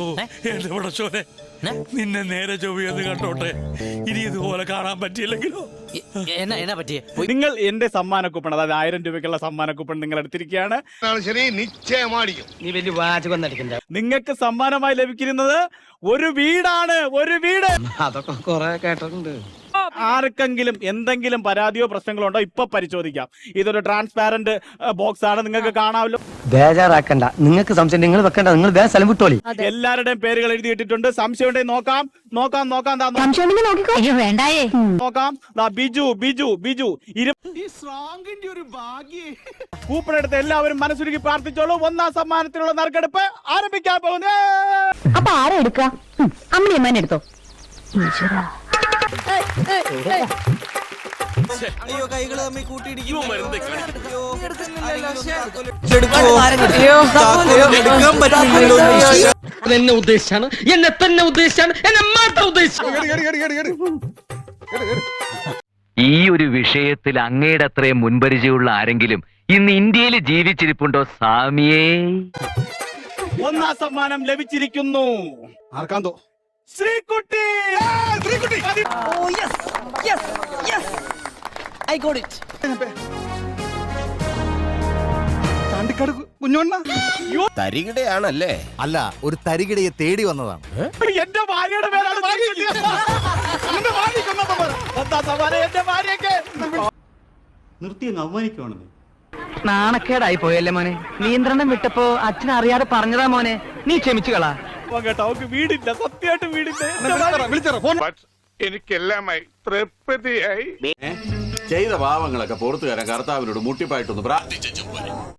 ഓ എന്റെ പടച്ചോനെ നിന്നെ നേരെ ചൊവ്വയെന്ന് കണ്ടോട്ടെ. ഇനി ഇതുപോലെ കാണാൻ പറ്റിയില്ലെങ്കിലോ? എന്നാ എന്നാ പറ്റിയേ? നിങ്ങൾ എന്റെ സമ്മാന കൂപ്പൺ അതായത് ആയിരം രൂപയ്ക്കുള്ള സമ്മാന കൂപ്പൺ നിങ്ങൾ എടുത്തിരിക്കുകയാണ്. ശരി നിശ്ചയമായിരിക്കും നീ വലിയ വാചകം അടിക്കണ്ട നിങ്ങൾക്ക് സമ്മാനമായി ലഭിക്കുന്നത് ഒരു വീടാണ് ഒരു വീട്. അതൊക്കെ കൊറേ കേട്ടിട്ടുണ്ട്. ആർക്കെങ്കിലും എന്തെങ്കിലും പരാതിയോ പ്രശ്നങ്ങളോ ഉണ്ടോ ഇപ്പൊ പരിശോധിക്കാം. ഇതൊരു ട്രാൻസ്പാരന്റ് ബോക്സ് ആണ്. നിങ്ങൾക്ക് കാണാമല്ലോ. ബേജാറാക്കണ്ട. നിങ്ങൾക്ക് സംശയം നിങ്ങൾ വെക്കണ്ട. നിങ്ങൾ വേറെ സ്ഥലം വിട്ടോളി. എല്ലാവരുടെയും പേരുകൾ എഴുതിയിട്ടിട്ടുണ്ട് സംശയം ഉണ്ടെങ്കിൽ നോക്കാം. നോക്കാം നോക്കാം. നോക്കാം. ബിജു ബിജു ബിജു. ബിജു ഒരു കൂപ്പൺ എടുത്ത് എല്ലാവരും മനസ്സുരുക്കി പ്രാർത്ഥിച്ചോളൂ. ഒന്നാം സമ്മാനത്തിനുള്ള നറുക്കെടുപ്പ് ആരംഭിക്കാൻ പോകുന്നേ. അപ്പൊ ആരെ എടുക്ക അമ്മണി അമ്മേനെ എടുത്തോ ഈശ്വരാ. എന്നെ ഉദ്ദേശിച്ചാണ് എന്നെ തന്നെ ഉദ്ദേശിച്ചാണ് എന്നെ മാത്രം ഉദ്ദേശിച്ചാണ് ഈ ഒരു വിഷയത്തിൽ അങ്ങയുടെ അത്രയും മുൻപരിചയമുള്ള ആരെങ്കിലും ഇന്ന് ഇന്ത്യയിൽ ജീവിച്ചിരിപ്പുണ്ടോ സ്വാമിയേ ഒന്നാം സമ്മാനം ലഭിച്ചിരിക്കുന്നു ആർക്കാന്തോ Sreekutty! Sreekutty! I got it ചാണ്ടിക്കാട് കുഞ്ഞോണ്ണ തരികിടയാണല്ലേ? അല്ല ഒരു തരികിടയെ തേടി വന്നതാണ്. എന്റെ ഭാര്യയുടെ പേരാണ് നിർത്തി അങ്ങ് അവമാനിക്കുവാണെന്ന് നാണക്കേടായി പോയല്ലേ മോനെ. നിയന്ത്രണം വിട്ടപ്പോ അച്ഛൻ അറിയാതെ പറഞ്ഞതാ മോനെ. നീ ക്ഷമിച്ചു കളാ ഓ കേട്ടോ. അവക്ക് വീടില്ല. സത്യമായിട്ട് വീടില്ല. എനിക്കെല്ലാമായി തൃപ്തിയായി. ചെയ്ത പാവങ്ങളൊക്കെ പുറത്തു തരാൻ കർത്താവിനോട് മുട്ടിപ്പായിട്ടൊന്ന് പ്രാർത്ഥിച്ചു